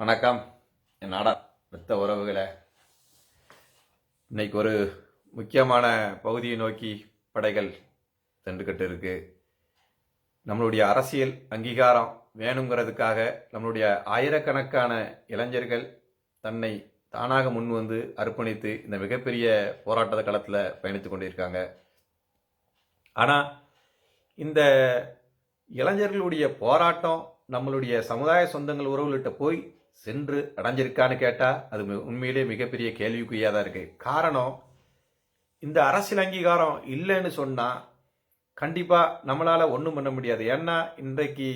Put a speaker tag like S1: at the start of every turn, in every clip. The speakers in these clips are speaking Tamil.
S1: வணக்கம். என் நாடா மெத்த உறவுகளை. இன்னைக்கு ஒரு முக்கியமான பகுதியை நோக்கி படைகள் சென்றுக்கிட்டு இருக்கு. நம்மளுடைய அரசியல் அங்கீகாரம் வேணுங்கிறதுக்காக நம்மளுடைய ஆயிரக்கணக்கான இளைஞர்கள் தன்னை தானாக முன் வந்து அர்ப்பணித்து இந்த மிகப்பெரிய போராட்ட களத்தில் பயணித்து கொண்டிருக்காங்க. ஆனால் இந்த இளைஞர்களுடைய போராட்டம் நம்மளுடைய சமுதாய சொந்தங்கள் உறவுகள்கிட்ட போய் சென்று அடைஞ்சிருக்கான்னு கேட்டால் அது உண்மையிலே மிகப்பெரிய கேள்விக்குறியாக தான் இருக்குது காரணம் இந்த அரசியல் அங்கீகாரம் இல்லைன்னு சொன்னால் கண்டிப்பாக நம்மளால் ஒன்றும் பண்ண முடியாது. ஏன்னா இன்றைக்கு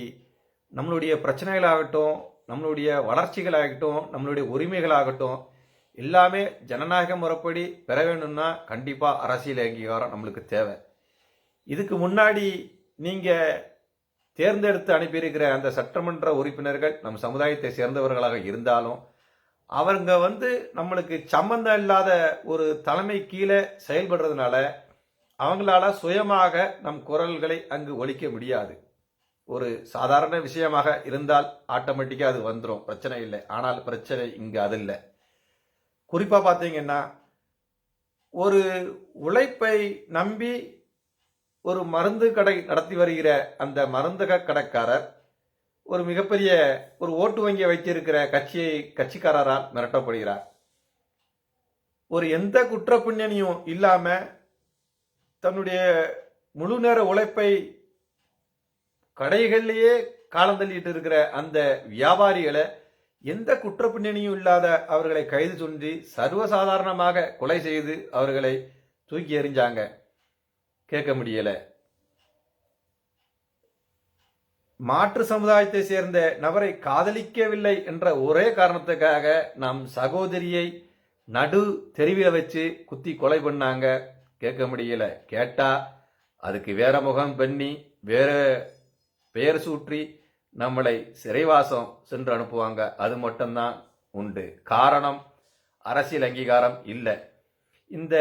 S1: நம்மளுடைய பிரச்சனைகளாகட்டும் நம்மளுடைய வளர்ச்சிகளாகட்டும் நம்மளுடைய உரிமைகளாகட்டும் எல்லாமே ஜனநாயக முறைப்படி பெற வேணும்னா கண்டிப்பாக அரசியல் அங்கீகாரம் நம்மளுக்கு தேவை. இதுக்கு முன்னாடி நீங்கள் தேர்ந்தெடுத்து அனுப்பியிருக்கிற அந்த சட்டமன்ற உறுப்பினர்கள் நம் சமுதாயத்தை சேர்ந்தவர்களாக இருந்தாலும் அவங்க வந்து நம்மளுக்கு சம்பந்தம் இல்லாத ஒரு தலைமை கீழே செயல்படுறதுனால அவங்களால சுயமாக நம் குரல்களை அங்கு ஒழிக்க முடியாது. ஒரு சாதாரண விஷயமாக இருந்தால் ஆட்டோமேட்டிக்காக அது வந்துடும் பிரச்சனை இல்லை. ஆனால் பிரச்சனை இங்கு அது இல்லை. குறிப்பாக பார்த்தீங்கன்னா ஒரு உழைப்பை நம்பி ஒரு மருந்து கடை நடத்தி வருகிற அந்த மருந்தக கடைக்காரர் ஒரு மிகப்பெரிய ஒரு ஓட்டு வங்கியை வைத்திருக்கிற கட்சியை கட்சிக்காரரால் மிரட்டப்படுகிறார். ஒரு எந்த குற்ற பின்னணியும் இல்லாம தன்னுடைய முழு நேர உழைப்பை கடைகள்லேயே காலந்தள்ளிட்டு இருக்கிற அந்த வியாபாரிகளை எந்த குற்ற பின்னணியும் இல்லாத அவர்களை கைது சொல்லி சர்வசாதாரணமாக கொலை செய்து அவர்களை தூக்கி எறிஞ்சாங்க. கேட்க முடியலை. மாற்று சமுதாயத்தை சேர்ந்த நபரை காதலிக்கவில்லை என்ற ஒரே காரணத்துக்காக நம் சகோதரியை நடு தெருவில் வச்சு குத்தி கொலை பண்ணாங்க. கேட்க முடியல. கேட்டா அதுக்கு வேற முகம் பண்ணி வேற பெயர் சூற்றி நம்மளை சிறைவாசம் சென்று அனுப்புவாங்க. அது மட்டும்தான் உண்டு. காரணம் அரசியல் அங்கீகாரம் இல்லை. இந்த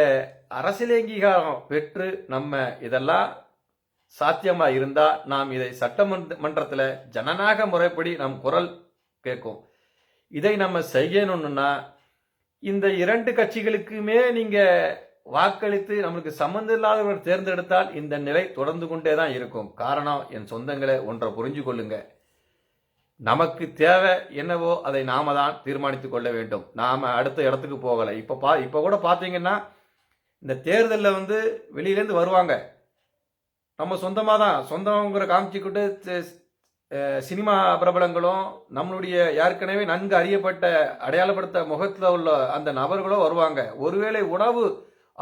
S1: அரசியல் அங்கீகாரம் பெற்று நம்ம இதெல்லாம் சாத்தியமா இருந்தா நாம் இதை சட்டமன்றத்தில் ஜனநாயக முறைப்படி நம் குரல் கேட்கும். இதை நம்ம செய்யணும்னா இந்த இரண்டு கட்சிகளுக்குமே நீங்க வாக்களித்து நம்மளுக்கு சம்மந்தம் இல்லாதவர் தேர்ந்தெடுத்தால் இந்த நிலை தொடர்ந்து கொண்டே தான் இருக்கும். காரணம் என் சொந்தங்களை ஒன்றை புரிஞ்சு கொள்ளுங்க நமக்கு தேவை என்னவோ அதை நாம தான் தீர்மானித்து கொள்ள வேண்டும். நாம் அடுத்த இடத்துக்கு போகலை. இப்போ பா இப்போ கூட பார்த்தீங்கன்னா இந்த தேர்தலில் வந்து வெளியிலேருந்து வருவாங்க. நம்ம சொந்தமாக தான். சொந்தங்கிற காமிச்சிக்கிட்டு சினிமா பிரபலங்களும் நம்மளுடைய ஏற்கனவே நன்கு அறியப்பட்ட அடையாளப்படுத்த முகத்தில் உள்ள அந்த நபர்களும் வருவாங்க. ஒருவேளை உணவு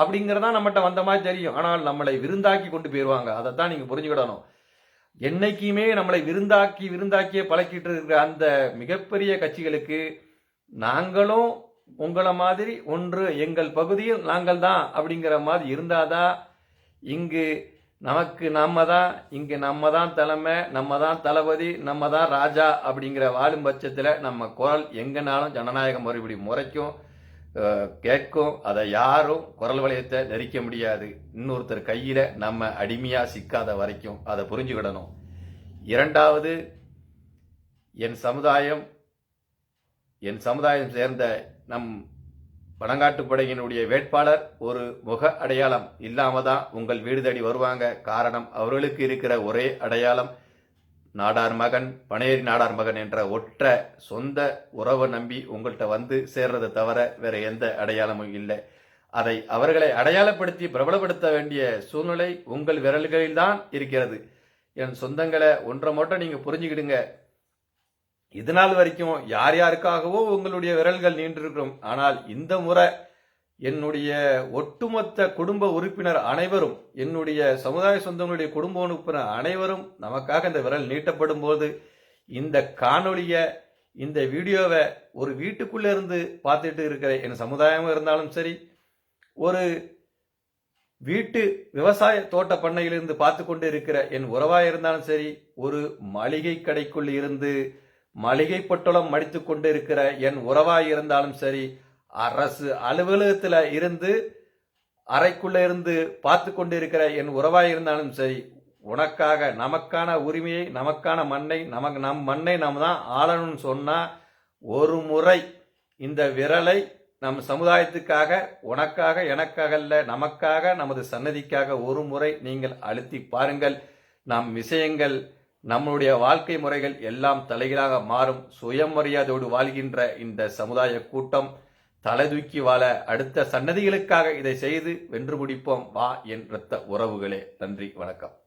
S1: அப்படிங்கிறதா நம்மகிட்ட வந்த மாதிரி தெரியும். ஆனால் நம்மளை விருந்தாக்கி கொண்டு போயிடுவாங்க அதை தான் நீங்கள் புரிஞ்சுக்கிடணும். என்னைக்குமே நம்மளை விருந்தாக்கி விருந்தாக்கியே பழக்கிட்டு இருக்கிற அந்த மிகப்பெரிய கட்சிகளுக்கு நாங்களும் உங்களை மாதிரி ஒன்று எங்கள் பகுதியில் நாங்கள் தான் அப்படிங்கிற மாதிரி இருந்தாதான் இங்கு நமக்கு நம்ம தான் இங்கு நம்ம தான் தலைமை நம்ம தான் தளபதி நம்ம தான் ராஜா அப்படிங்கிற வாழும் பட்சத்தில் நம்ம குரல் எங்கனாலும் ஜனநாயக மறுபடி முறைக்கும். கேட்கும் அதை யாரும் குரல் வளையத்தை நெரிக்க முடியாது. இன்னொருத்தர் கையில் நம்ம அடிமையாக சிக்காத வரைக்கும் அதை புரிஞ்சுக்கிடணும். இரண்டாவது என் சமுதாயம் என் சமுதாயம் சேர்ந்த நம் பனங்காட்டு படையினுடைய வேட்பாளர் ஒரு முக அடையாளம் இல்லாம தான் உங்கள் வீடு தேடி வருவாங்க. காரணம் அவர்களுக்கு இருக்கிற ஒரே அடையாளம் நாடார் மகன் பனையேறி நாடார் மகன் என்ற ஒற்ற சொந்த உறவை நம்பி உங்கள்கிட்ட வந்து சேர்றதை தவிர வேற எந்த அடையாளமும் இல்லை. அதை அவர்களை அடையாளப்படுத்தி பிரபலப்படுத்த வேண்டிய சூழ்நிலை உங்கள் விரல்களில் தான் இருக்கிறது. என் சொந்தங்களை ஒன்றை மட்டும் நீங்க புரிஞ்சுக்கிடுங்க. இது நாள் வரைக்கும் யார் யாருக்காகவோ உங்களுடைய விரல்கள் நீண்டிருக்கிறோம் ஆனால் இந்த முறை என்னுடைய ஒட்டுமொத்த குடும்ப உறுப்பினர் அனைவரும் என்னுடைய சமுதாய சொந்தங்களுடைய குடும்ப உறுப்பினர் அனைவரும் நமக்காக இந்த விரல் நீட்டப்படும் போது இந்த காணொளியை இந்த வீடியோவை ஒரு வீட்டுக்குள்ளே இருந்து பார்த்துட்டு இருக்கிற என் சமுதாயமும் இருந்தாலும் சரி ஒரு வீட்டு விவசாய தோட்ட பண்ணையிலிருந்து பார்த்து கொண்டு இருக்கிற என் உறவாக இருந்தாலும் சரி ஒரு மளிகை கடைக்குள் இருந்து மளிகை பட்டளம் மடித்து கொண்டு இருக்கிற என் உறவாக இருந்தாலும் சரி அரசு அலுவலகத்தில் இருந்து அறைக்குள்ள இருந்து பார்த்து கொண்டு இருக்கிற என் உறவாக இருந்தாலும் சரி உனக்காக நமக்கான உரிமையை நமக்கான மண்ணை நமக்கு நம் மண்ணை நாம் தான் ஆளணும்னு சொன்னால் ஒரு முறை இந்த விரலை நம் சமுதாயத்துக்காக உனக்காக எனக்காக அல்ல நமக்காக நமது சன்னதிக்காக ஒரு முறை நீங்கள் அழுத்தி பாருங்கள். நம் விஷயங்கள் நம்மளுடைய வாழ்க்கை முறைகள் எல்லாம் தலைகீழாக மாறும். சுயமரியாதையோடு வாழ்கின்ற இந்த சமுதாய கூட்டம் தலை தூக்கி வாழ அடுத்த சன்னதிகளுக்காக இதை செய்து வென்று முடிப்போம் வா என் இரத்த உறவுகளே. நன்றி. வணக்கம்.